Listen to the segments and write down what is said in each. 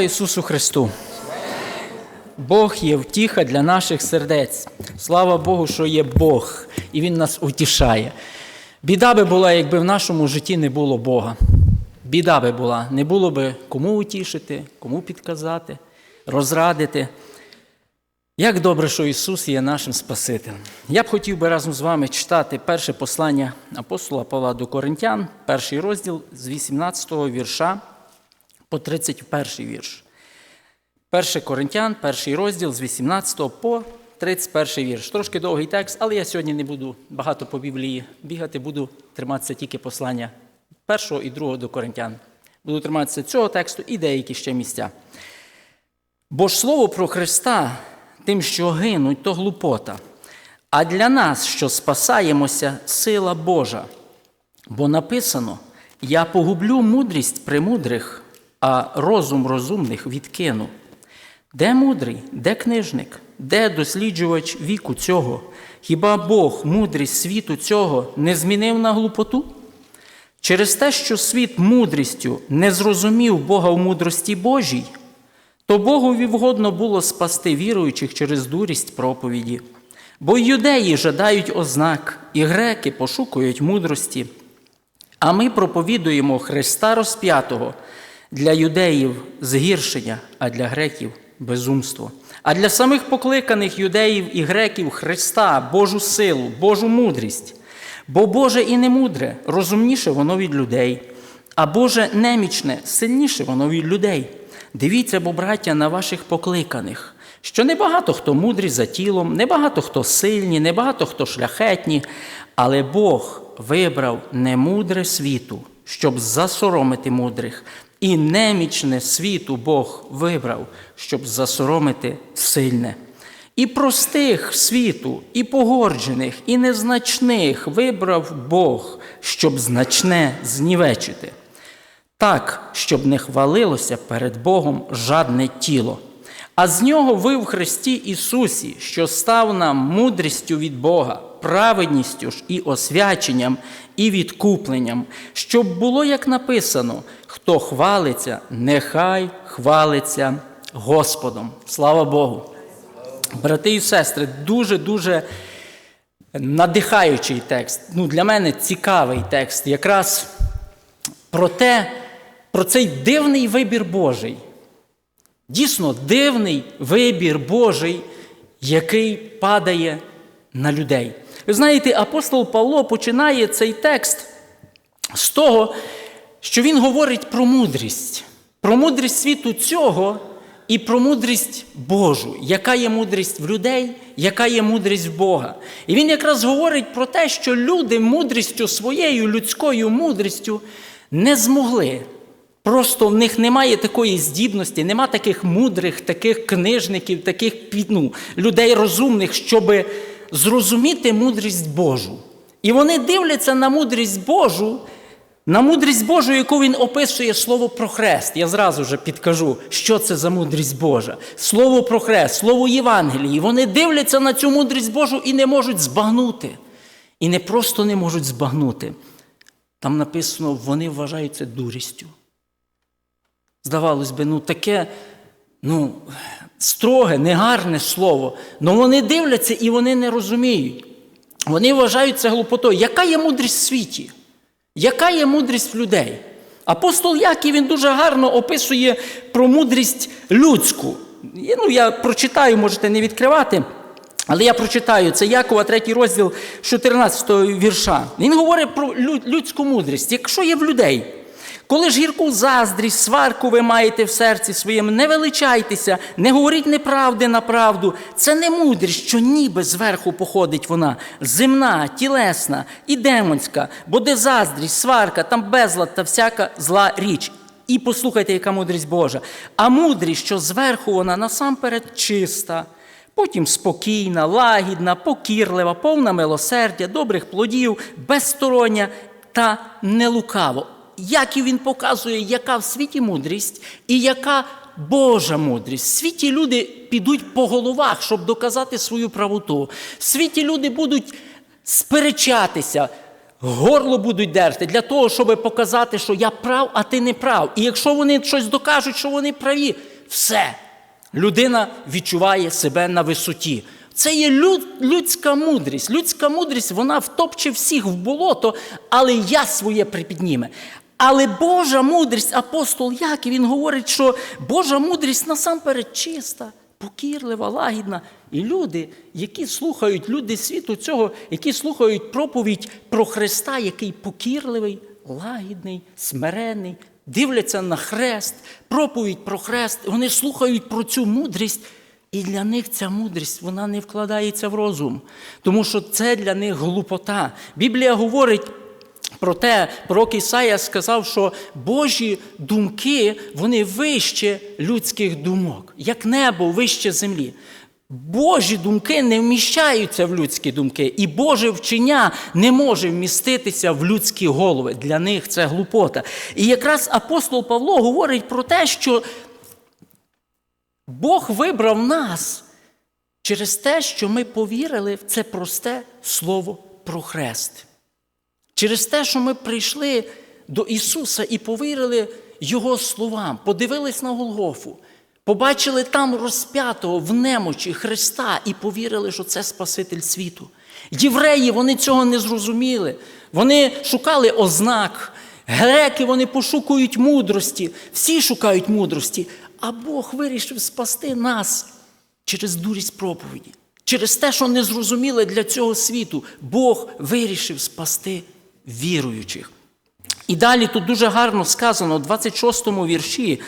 Ісусу Христу. Бог є втіха для наших сердець. Слава Богу, що є Бог, і Він нас утішає. Біда би була, якби в нашому житті не було Бога. Біда би була, не було би кому утішити, кому підказати, розрадити. Як добре, що Ісус є нашим Спасителем. Я б хотів би разом з вами читати перше послання апостола Павла до Коринтян, перший розділ з 18 вірша по 31 вірш. 1 Коринтян, перший розділ з 18 по 31 вірш. Трошки довгий текст, але я сьогодні не буду багато по Біблії бігати, буду триматися тільки послання першого і другого до Коринтян. Буду триматися цього тексту і деякі ще місця. Бо ж слово про Христа тим, що гинуть, то глупота. А для нас, що спасаємося, сила Божа. Бо написано: Я погублю мудрість премудрих, а розум розумних відкину. Де мудрий, де книжник, де досліджувач віку цього? Хіба Бог мудрість світу цього не змінив на глупоту? Через те, що світ мудрістю не зрозумів Бога в мудрості Божій, то Богові вгодно було спасти віруючих через дурість проповіді. Бо юдеї жадають ознак, і греки пошукують мудрості. А ми проповідуємо Христа розп'ятого для юдеїв згіршення, а для греків безумство. А для самих покликаних юдеїв і греків Христа, Божу силу, Божу мудрість. Бо Боже і не мудре, розумніше воно від людей, а Боже немічне, сильніше воно від людей. Дивіться, бо, браття, на ваших покликаних, що небагато хто мудрі за тілом, небагато хто сильні, небагато хто шляхетні, але Бог вибрав немудре світу, щоб засоромити мудрих, і немічне світу Бог вибрав, щоб засоромити сильне. І простих світу, і погорджених, і незначних вибрав Бог, щоб значне знівечити. Так, щоб не хвалилося перед Богом жадне тіло. А з нього ви в Христі Ісусі, що став нам мудрістю від Бога, праведністю ж і освяченням, і відкупленням, щоб було, як написано, хто хвалиться, нехай хвалиться Господом. Слава Богу! Брати і сестри, дуже-дуже надихаючий текст. Ну, Для мене цікавий текст. Якраз про те, про цей дивний вибір Божий. Дійсно, дивний вибір Божий, який падає на людей. Ви знаєте, апостол Павло починає цей текст з того, що він говорить про мудрість, про мудрість світу цього і про мудрість Божу, яка є мудрість в людей, яка є мудрість в Бога. І він якраз говорить про те, що люди мудрістю своєю людською мудрістю не змогли. Просто в них немає такої здібності, нема таких мудрих, таких книжників, таких ну, людей розумних, щоб зрозуміти мудрість Божу. І вони дивляться на мудрість Божу, на мудрість Божу, яку він описує слово про хрест. Я зразу вже підкажу, що це за мудрість Божа. Слово про хрест, слово Євангелії. Вони дивляться на цю мудрість Божу і не можуть збагнути. І не просто не можуть збагнути. Там написано, вони вважають це дурістю. Здавалось би, ну таке ну, строге, негарне слово. але вони дивляться і вони не розуміють. Вони вважають це глупотою. Яка є мудрість в світі? Яка є мудрість в людей? Апостол Яків він дуже гарно описує про мудрість людську. Ну, Я прочитаю, можете не відкривати. Але я прочитаю це Якова, третій розділ 14 вірша. Він говорить про людську мудрість. Якщо є в людей, коли ж гірку заздрість, сварку ви маєте в серці своєму, не величайтеся, не говоріть неправди на правду. Це не мудрість, що ніби зверху походить вона, земна, тілесна і демонська, бо де заздрість, сварка, там безлад та всяка зла річ. І послухайте, яка мудрість Божа. А мудрість, що зверху вона насамперед чиста. Потім спокійна, лагідна, покірлива, повна милосердя, добрих плодів, безстороння та нелукаво. Як і він показує, яка в світі мудрість і яка Божа мудрість. В світі люди підуть по головах, щоб доказати свою правоту. В світі люди будуть сперечатися, горло будуть дерти для того, щоб показати, що я прав, а ти не прав. І якщо вони щось докажуть, що вони праві, все. Людина відчуває себе на висоті. Це є люд, людська мудрість. Людська мудрість вона втопче всіх в болото, але я своє припідніме. Але Божа мудрість, апостол Яків, він говорить, що Божа мудрість насамперед чиста, покірлива, лагідна. І люди, які слухають, люди світу цього, які слухають проповідь про Христа, який покірливий, лагідний, смирений, дивляться на хрест, проповідь про хрест, вони слухають про цю мудрість. І для них ця мудрість вона не вкладається в розум, тому що це для них глупота. Біблія говорить про те, пророк Ісая сказав, що Божі думки вони вище людських думок, як небо вище землі. Божі думки не вміщаються в людські думки, і Боже вчення не може вміститися в людські голови. Для них це глупота. І якраз апостол Павло говорить про те, що Бог вибрав нас через те, що ми повірили в це просте слово про хрест. Через те, що ми прийшли до Ісуса і повірили Його словам, подивились на Голгофу, побачили там розп'ятого в немочі Христа і повірили, що це Спаситель світу. Євреї вони цього не зрозуміли. Вони шукали ознак. Греки вони пошукують мудрості, всі шукають мудрості, а Бог вирішив спасти нас через дурість проповіді, через те, що не зрозуміли для цього світу. Бог вирішив спасти віруючих. І далі тут дуже гарно сказано, у 26-му вірші.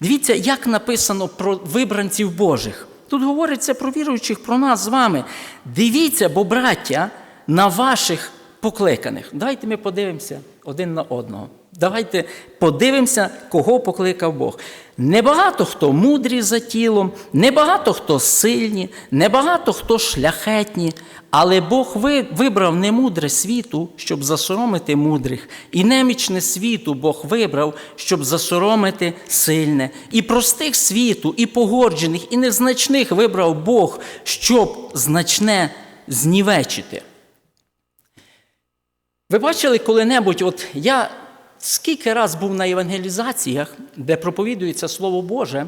Дивіться, як написано про вибранців Божих. Тут говориться про віруючих, про нас з вами. Дивіться, бо браття, на ваших покликаних. Давайте ми подивимося один на одного. Давайте подивимося, кого покликав Бог. Небагато хто мудрі за тілом, небагато хто сильні, небагато хто шляхетні, але Бог вибрав немудре світу, щоб засоромити мудрих, і немічне світу Бог вибрав, щоб засоромити сильне, і простих світу, і погоджених, і незначних вибрав Бог, щоб значне знівечити. Ви бачили коли-небудь, от я скільки раз був на евангелізаціях, де проповідується Слово Боже,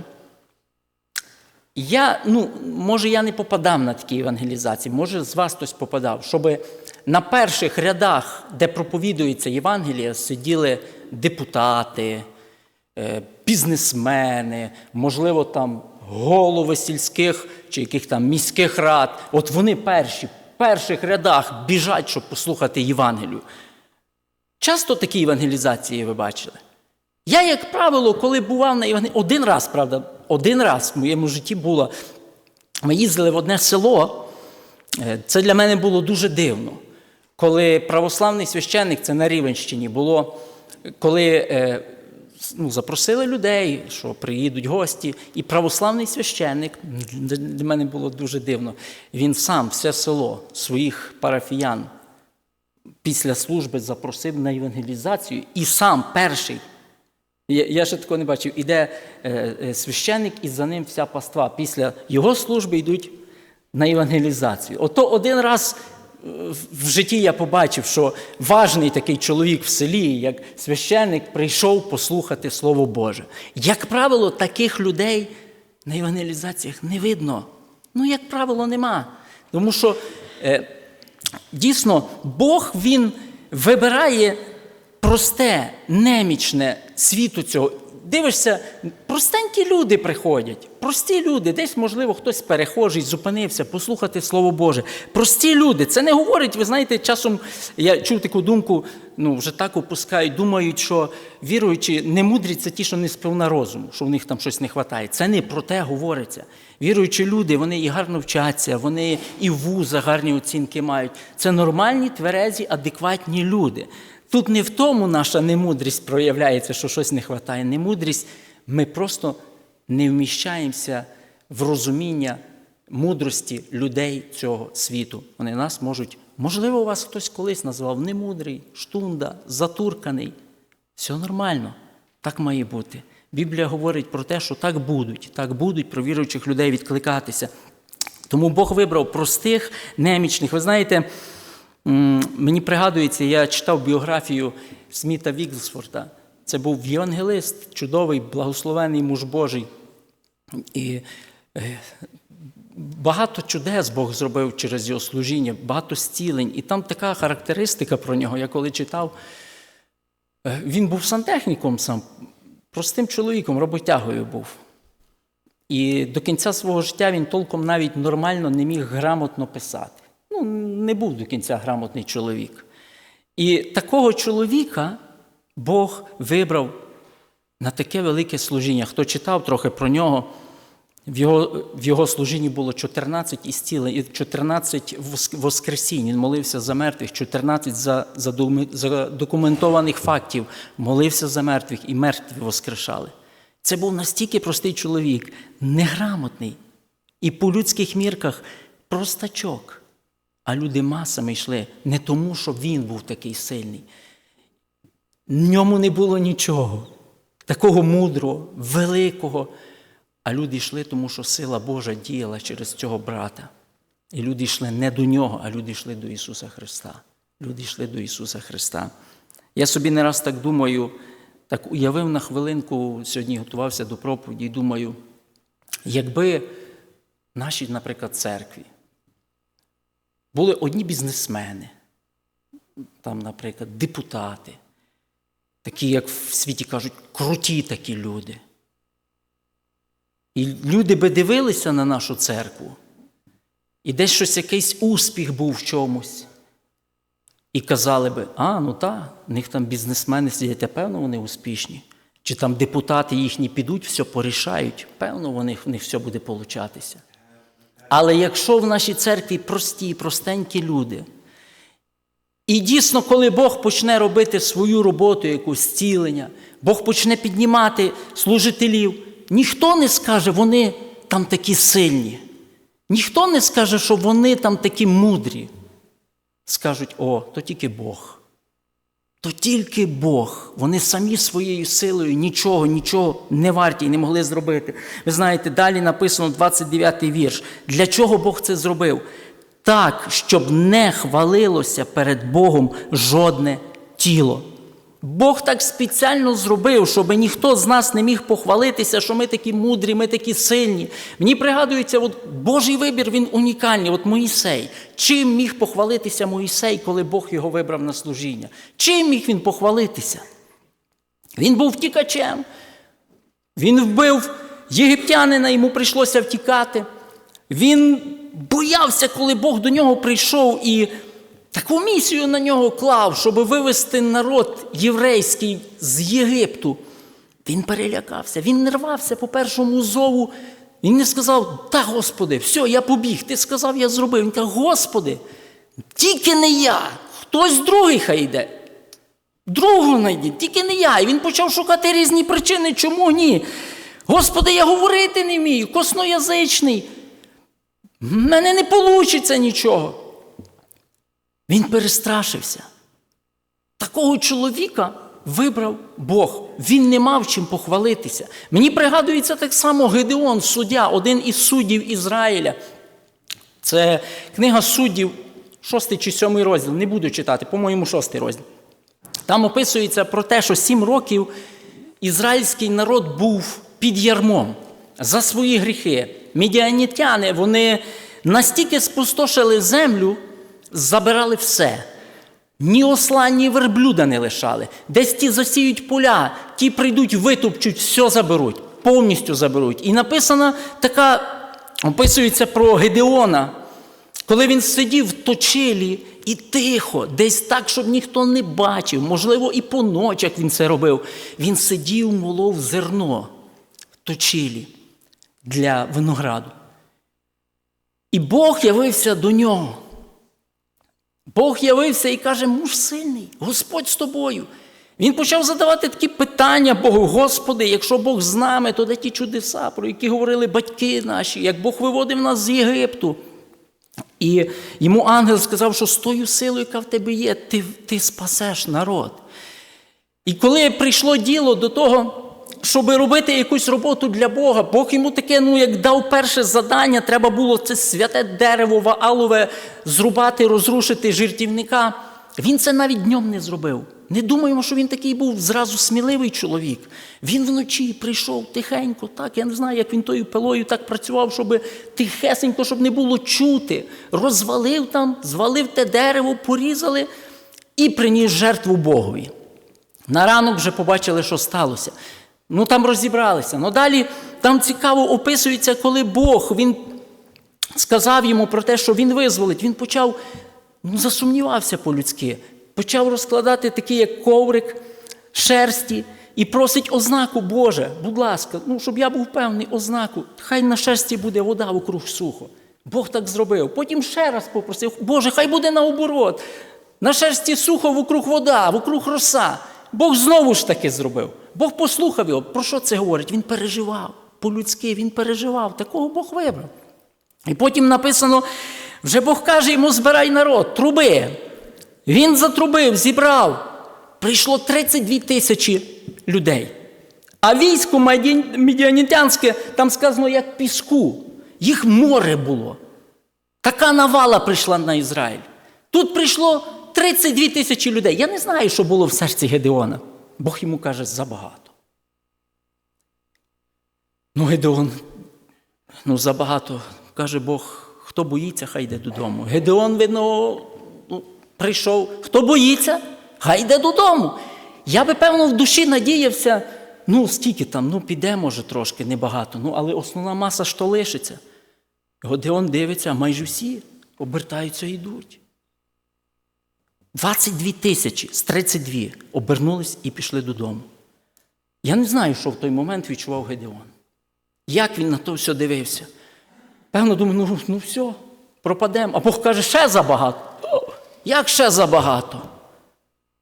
я, ну, може, я не попадав на такі евангелізації, може, з вас хтось попадав, щоб на перших рядах, де проповідується Євангелія, сиділи депутати, е, бізнесмени, можливо, там голови сільських чи яких там міських рад. От вони перші, перших рядах біжать, щоб послухати Євангелію. Часто такі евангелізації ви бачили? Я, як правило, коли бував на Євангелії, один раз, правда, один раз в моєму житті було. Ми їздили в одне село. Е, Це для мене було дуже дивно. Коли православний священник, це на Рівенщині було, коли е, ну, запросили людей, що приїдуть гості, і православний священник, для мене було дуже дивно, він сам все село своїх парафіян після служби запросив на евангелізацію і сам перший. Я, ще такого не бачив. Іде е, е, священник, і за ним вся паства. Після його служби йдуть на евангелізацію. Ото один раз в житті я побачив, що важний такий чоловік в селі, як священник, прийшов послухати Слово Боже. Як правило, таких людей на евангелізаціях не видно. Ну, як правило, нема. Тому що. Е, Дійсно, Бог Він вибирає просте, немічне світу цього. Дивишся, простенькі люди приходять, прості люди, десь, можливо, хтось перехожий, зупинився, послухати Слово Боже. Прості люди. Це не говорить, ви знаєте, часом я чув таку думку, ну, вже так опускають, думають, що віруючи, не мудрі це ті, що не сповна розуму, що в них там щось не вистачає. Це не про те говориться. Віруючі люди, вони і гарно вчаться, вони і в гарні оцінки мають. Це нормальні, тверезі, адекватні люди. Тут не в тому наша немудрість проявляється, що щось не вистачає. Немудрість, ми просто не вміщаємося в розуміння мудрості людей цього світу. Вони нас можуть, можливо, вас хтось колись назвав немудрий, штунда, затурканий. Все нормально, так має бути. Біблія говорить про те, що так будуть, так будуть про віруючих людей відкликатися. Тому Бог вибрав простих, немічних. Ви знаєте, Мені пригадується, я читав біографію Сміта Вігсфорда. Це був євангелист, чудовий, благословений муж Божий. І е, багато чудес Бог зробив через його служіння, багато зцілень. І там така характеристика про нього, я коли читав, е, він був сантехніком сам, простим чоловіком, роботягою був. І до кінця свого життя він толком навіть нормально не міг грамотно писати. Ну, не був до кінця грамотний чоловік. І такого чоловіка Бог вибрав на таке велике служіння. Хто читав трохи про нього, в його, в його служінні було 14 ісцілень, і 14 воскресінь. Він молився за мертвих, 14 за, за, за документованих фактів, молився за мертвих, і мертві воскрешали. Це був настільки простий чоловік, неграмотний, і по людських мірках простачок. А люди масами йшли не тому, що він був такий сильний. В ньому не було нічого, такого мудрого, великого. А люди йшли, тому що сила Божа діяла через цього брата. І люди йшли не до нього, а люди йшли до Ісуса Христа. Люди йшли до Ісуса Христа. Я собі не раз так думаю, так уявив на хвилинку, сьогодні готувався до проповіді і думаю, якби нашій, наприклад, церкві були одні бізнесмени, там, наприклад, депутати, такі, як в світі кажуть, круті такі люди. І люди би дивилися на нашу церкву, і десь щось якийсь успіх був в чомусь. І казали би, а, ну так, в них там бізнесмени сидять, а певно, вони успішні. Чи там депутати їхні підуть, все порішають, певно, у них, в них все буде получатися. Але якщо в нашій церкві прості, простенькі люди, і дійсно, коли Бог почне робити свою роботу, якусь зцілення, Бог почне піднімати служителів, ніхто не скаже, вони там такі сильні. Ніхто не скаже, що вони там такі мудрі. Скажуть, о, то тільки Бог. То тільки Бог. Вони самі своєю силою нічого, нічого не варті і не могли зробити. Ви знаєте, далі написано 29-й вірш. Для чого Бог це зробив? Так, щоб не хвалилося перед Богом жодне тіло. Бог так спеціально зробив, щоб ніхто з нас не міг похвалитися, що ми такі мудрі, ми такі сильні. Мені пригадується, от Божий вибір він унікальний. От Моїсей. Чим міг похвалитися Моїсей, коли Бог його вибрав на служіння? Чим міг він похвалитися? Він був втікачем. Він вбив єгиптянина, йому прийшлося втікати. Він боявся, коли Бог до нього прийшов і таку місію на нього клав, щоб вивести народ єврейський з Єгипту. Він перелякався, він не рвався по першому зову. Він не сказав, та Господи, все, я побіг. Ти сказав, я зробив. Він каже, Господи, тільки не я, хтось другий хай йде. Другу знайдіть, тільки не я. І він почав шукати різні причини, чому ні. Господи, я говорити не вмію, косноязичний. В мене не вийде нічого. Він перестрашився. Такого чоловіка вибрав Бог. Він не мав чим похвалитися. Мені пригадується так само Гедеон, суддя, один із суддів Ізраїля. Це книга суддів, шостий чи сьомий розділ. Не буду читати, по-моєму, шостий розділ. Там описується про те, що сім років ізраїльський народ був під ярмом за свої гріхи. Медіанітяни вони настільки спустошили землю, забирали все. Ні осла, ні верблюда не лишали. Десь ті засіють поля, ті прийдуть, витопчуть, все заберуть, повністю заберуть. І написана така, описується про Гедеона, коли він сидів в точилі і тихо, десь так, щоб ніхто не бачив, можливо, і по ночах він це робив. Він сидів, молов зерно в точилі для винограду. І Бог явився до нього. Бог явився і каже, муж сильний, Господь з тобою. Він почав задавати такі питання Богу, Господи, якщо Бог з нами, то де ті чудеса, про які говорили батьки наші, як Бог виводив нас з Єгипту. І йому ангел сказав, що з тою силою, яка в тебе є, ти, ти спасеш народ. І коли прийшло діло до того, щоб робити якусь роботу для Бога. Бог йому таке, ну як дав перше завдання, треба було це святе дерево ваалове зрубати, розрушити жертівника. Він це навіть днем не зробив. Не думаємо, що він такий був зразу сміливий чоловік. Він вночі прийшов тихенько, так, я не знаю, як він тою пилою так працював, щоб тихесенько, щоб не було чути. Розвалив там, звалив те дерево, порізали і приніс жертву Богові. На ранок вже побачили, що сталося. Ну там розібралися. Ну далі там цікаво описується, коли Бог він сказав йому про те, що він визволить. Він почав, ну, засумнівався по-людськи, почав розкладати такий, як коврик шерсті, і просить ознаку Боже, будь ласка, ну, щоб я був певний ознаку, хай на шерсті буде вода вокруг сухо. Бог так зробив. Потім ще раз попросив, Боже, хай буде наоборот. На шерсті сухо вокруг вода, вокруг роса. Бог знову ж таки зробив. Бог послухав його. Про що це говорить? Він переживав. По-людськи він переживав. Такого Бог вибрав. І потім написано: вже Бог каже йому: збирай народ, труби. Він затрубив, зібрав. Прийшло 32 тисячі людей. А військо медіанітянське, там сказано, як піску. Їх море було. Така навала прийшла на Ізраїль. Тут прийшло 32 тисячі людей. Я не знаю, що було в серці Гедеона. Бог йому каже, забагато. Ну, Гедеон, ну, забагато. Каже Бог, хто боїться, хай йде додому. Гедеон, видно, ну, прийшов. Хто боїться, хай йде додому. Я би, певно, в душі надіявся, ну, скільки там, ну, піде, може, трошки, небагато. Ну, але основна маса ж лишиться. Гедеон дивиться, а майже всі обертаються і йдуть. 22 тисячі з 32 обернулись і пішли додому. Я не знаю, що в той момент відчував Гедеон. Як він на то все дивився? Певно, думаю, ну, ну все, пропадемо. А Бог каже, ще забагато. Як ще забагато?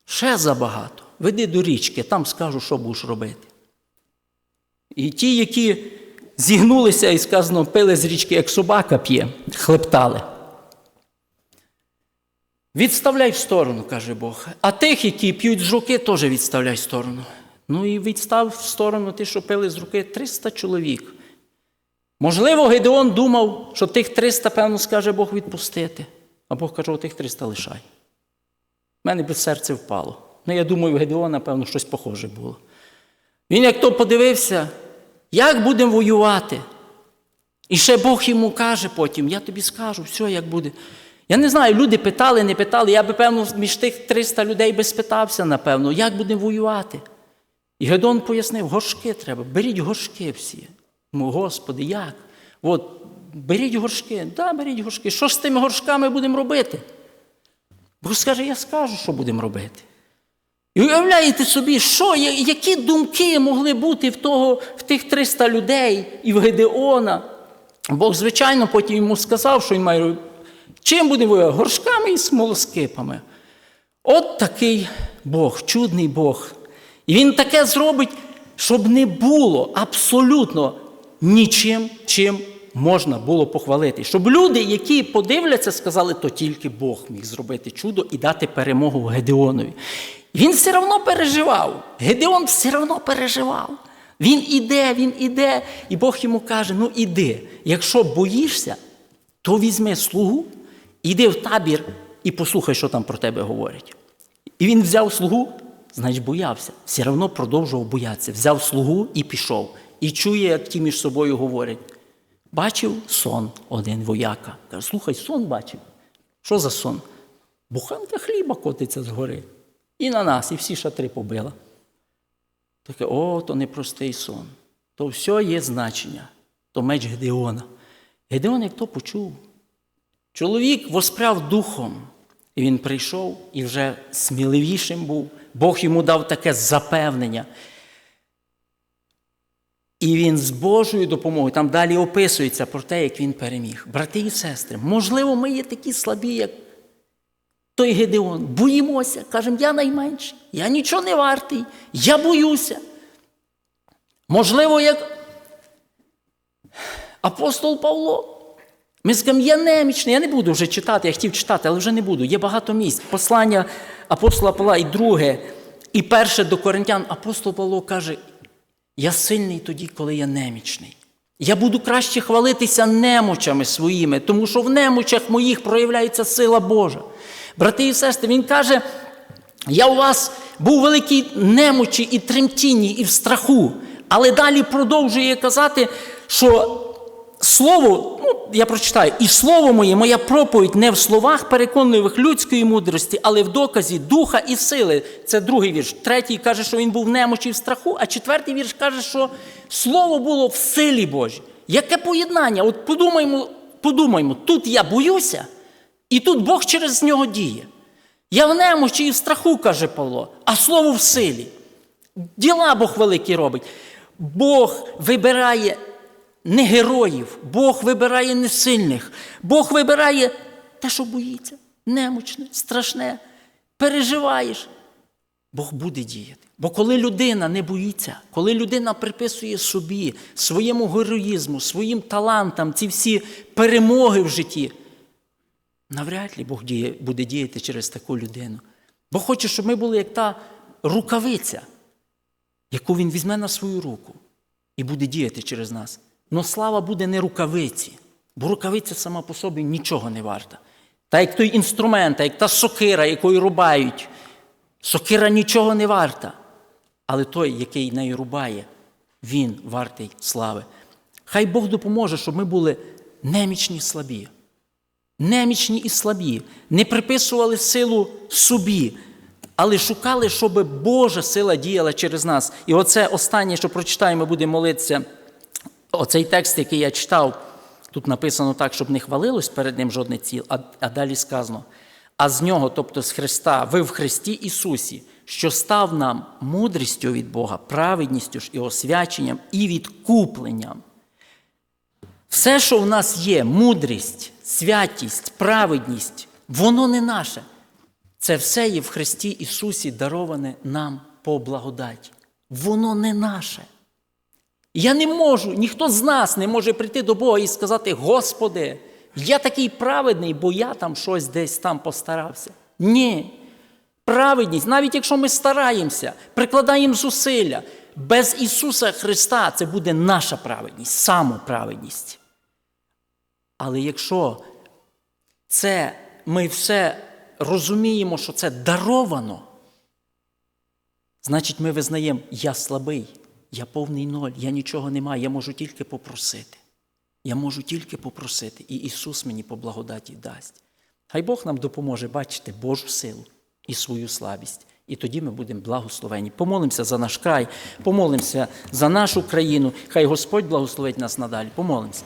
Ще забагато. Веди до річки, там скажу, що будеш робити. І ті, які зігнулися і сказано, пили з річки, як собака п'є, хлептали. Відставляй в сторону, каже Бог. А тих, які п'ють з руки, теж відставляй в сторону. Ну і відстав в сторону ті, що пили з руки 300 чоловік. Можливо, Гедеон думав, що тих 300, певно, скаже Бог відпустити. А Бог каже, отих 300 лишай. У мене би серце впало. Ну, я думаю, в Гедеона, певно, щось похоже було. Він як то подивився, як будемо воювати. І ще Бог йому каже потім, я тобі скажу, все як буде. Я не знаю, люди питали, не питали. Я би, певно, між тих 300 людей би спитався, напевно, як будемо воювати. І Гедон пояснив, горшки треба, беріть горшки всі. Ну, Господи, як? От, беріть горшки, да, беріть горшки. Що ж з тими горшками будемо робити? Бог скаже, я скажу, що будемо робити. І уявляєте собі, що, які думки могли бути в, того, в тих 300 людей і в Гедеона. Бог, звичайно, потім йому сказав, що він має. Чим будемо воювати? Горшками і смолоскипами. От такий Бог, чудний Бог. І він таке зробить, щоб не було абсолютно нічим, чим можна було похвалити. Щоб люди, які подивляться, сказали, то тільки Бог міг зробити чудо і дати перемогу Гедеонові. Він все одно переживав. Гедеон все одно переживав. Він іде, він іде, і Бог йому каже: ну іди, якщо боїшся, то візьми слугу, іди в табір і послухай, що там про тебе говорять. І він взяв слугу, значить боявся. Все одно продовжував боятися. Взяв слугу і пішов. І чує, як ті між собою говорять. Бачив сон один вояка. Каже, слухай, сон бачив. Що за сон? Буханка хліба котиться згори. І на нас, і всі шатри побила. Таке, о, то непростий сон. То все є значення. То меч Гедеона. Гедеон як то почув. Чоловік воспряв духом, і він прийшов і вже сміливішим був. Бог йому дав таке запевнення. І він з Божою допомогою, там далі описується про те, як він переміг. Брати і сестри, можливо, ми є такі слабі, як той Гедеон. Боїмося, кажемо, я найменший, я нічого не вартий, я боюся. Можливо, як апостол Павло. Ми скажемо, я немічний, я не буду вже читати, я хотів читати, але вже не буду. Є багато місць. Послання апостола Павла і друге, і перше до коринтян, апостол Павло каже, Я сильний тоді, коли я немічний. Я буду краще хвалитися немочами своїми, тому що в немочах моїх проявляється сила Божа. Брати і сестри, він каже: я у вас був у великій немочі і тремтінні, і в страху. Але далі продовжує казати, що слово, ну, я прочитаю, і слово моє, моя проповідь не в словах переконливих людської мудрості, але в доказі духа і сили. Це другий вірш. Третій каже, що він був в немочі в страху, а четвертий вірш каже, що слово було в силі Божій. Яке поєднання? От подумаймо, подумаймо, тут я боюся, і тут Бог через нього діє. Я в немочі і в страху, каже Павло, а слово в силі. Діла Бог великі робить. Бог вибирає не героїв, Бог вибирає не сильних, Бог вибирає те, що боїться, немочне, страшне. Переживаєш. Бог буде діяти. Бо коли людина не боїться, коли людина приписує собі, своєму героїзму, своїм талантам ці всі перемоги в житті, навряд ли Бог діє, буде діяти через таку людину. Бог хоче, щоб ми були як та рукавиця, яку Він візьме на свою руку і буде діяти через нас. Но слава буде не рукавиці, бо рукавиця сама по собі нічого не варта. Та як той інструмент, як та сокира, якою рубають. Сокира нічого не варта. Але той, який нею рубає, він вартий слави. Хай Бог допоможе, щоб ми були немічні і слабі. Немічні і слабі, не приписували силу собі, але шукали, щоб Божа сила діяла через нас. І оце останнє, що прочитаємо, будемо молитися. Оцей текст, який я читав, тут написано так, щоб не хвалилось перед ним жодне ціл, а, а далі сказано. А з нього, тобто з Христа, ви в Христі Ісусі, що став нам мудрістю від Бога, праведністю ж і освяченням, і відкупленням. Все, що в нас є, мудрість, святість, праведність, воно не наше. Це все є в Христі Ісусі дароване нам по благодаті. Воно не наше. Я не можу, ніхто з нас не може прийти до Бога і сказати: Господи, я такий праведний, бо я там щось десь там постарався. Ні. Праведність, навіть якщо ми стараємося, прикладаємо зусилля, без Ісуса Христа це буде наша праведність, самоправедність. Але якщо це ми все розуміємо, що це даровано, значить ми визнаємо, я слабий, я повний ноль, я нічого не маю, я можу тільки попросити. Я можу тільки попросити, і Ісус мені по благодаті дасть. Хай Бог нам допоможе бачити Божу силу і свою слабість. І тоді ми будемо благословені. Помолимося за наш край, помолимося за нашу країну. Хай Господь благословить нас надалі. Помолимося.